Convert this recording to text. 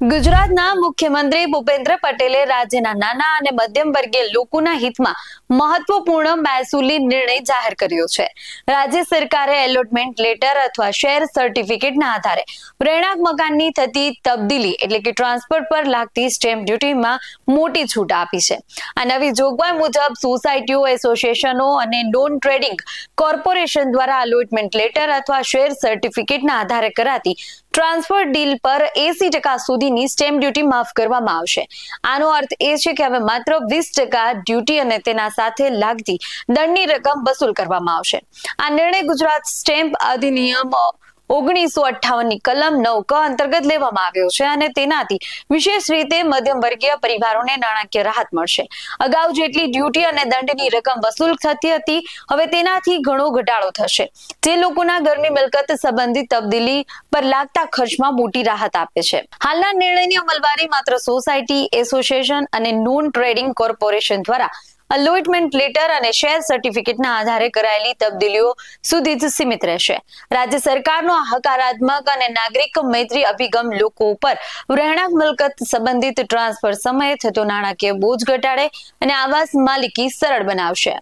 ગુજરાતના મુખ્યમંત્રી ભૂપેન્દ્ર પટેલે રાજ્યના નાના અને મધ્યમ વર્ગીય લોકોના હિતમાં મહત્વપૂર્ણ મહેસૂલી નિર્ણય જાહેર કર્યો છે. રાજ્ય સરકારે એલોટમેન્ટ લેટર અથવા શેર સર્ટિફિકેટના આધારે રહેણાંક મકાનની થતી તબદીલી એટલે કે ટ્રાન્સફર પર લાગતી સ્ટેમ્પ ડ્યુટીમાં મોટી છૂટ આપી છે. આ નવી જોગવાઈ મુજબ સોસાયટીઓ, એસોસિએશનો અને નોન ટ્રેડિંગ કોર્પોરેશન દ્વારા અલોટમેન્ટ લેટર અથવા શેર સર્ટિફિકેટના આધારે કરાતી ટ્રાન્સફર ડીલ પર એસી ટકા સુધીની સ્ટેમ્પ ડ્યુટી માફ કરવામાં આવશે. આનો અર્થ એ છે કે હવે માત્ર વીસ ટકા ડ્યુટી અને તેના સાથે લાગતી દંડની રકમ વસૂલ કરવામાં આવશે. આ નિર્ણય ગુજરાત સ્ટેમ્પ અધિનિયમ ઓગણીસો અઠ્ઠાવનની કલમ નવ ક અંતર્ગત લેવામાં આવ્યો છે અને તેનાથી વિશેષ રીતે મધ્યમ વર્ગીય પરિવારોને નાણાકીય રાહત મળશે. અગાઉ જેટલી ડ્યુટી અને દંડની રકમ વસૂલ થતી હતી, હવે તેનાથી ઘણો ઘટાડો થશે. જે લોકોના ઘરની મિલકત સંબંધિત તબદીલી પર લાગતા ખર્ચમાં મોટી રાહત આપે છે. હાલના નિર્ણયની અમલવારી માત્ર સોસાયટી, એસોસિએશન અને નોન ટ્રેડિંગ કોર્પોરેશન દ્વારા અલોઇટમેન્ટ લેટર અને શેર સર્ટિફિકેટના આધારે કરાયેલી તબદીલીઓ સુધી જ સીમિત રહેશે. રાજ્ય સરકારનો હકારાત્મક અને નાગરિક મૈત્રી અભિગમ લોકો ઉપર રહેણાંક મિલકત સંબંધિત ટ્રાન્સફર સમયે થતો નાણાકીય બોજ ઘટાડે અને આવાસ માલિકી સરળ બનાવશે.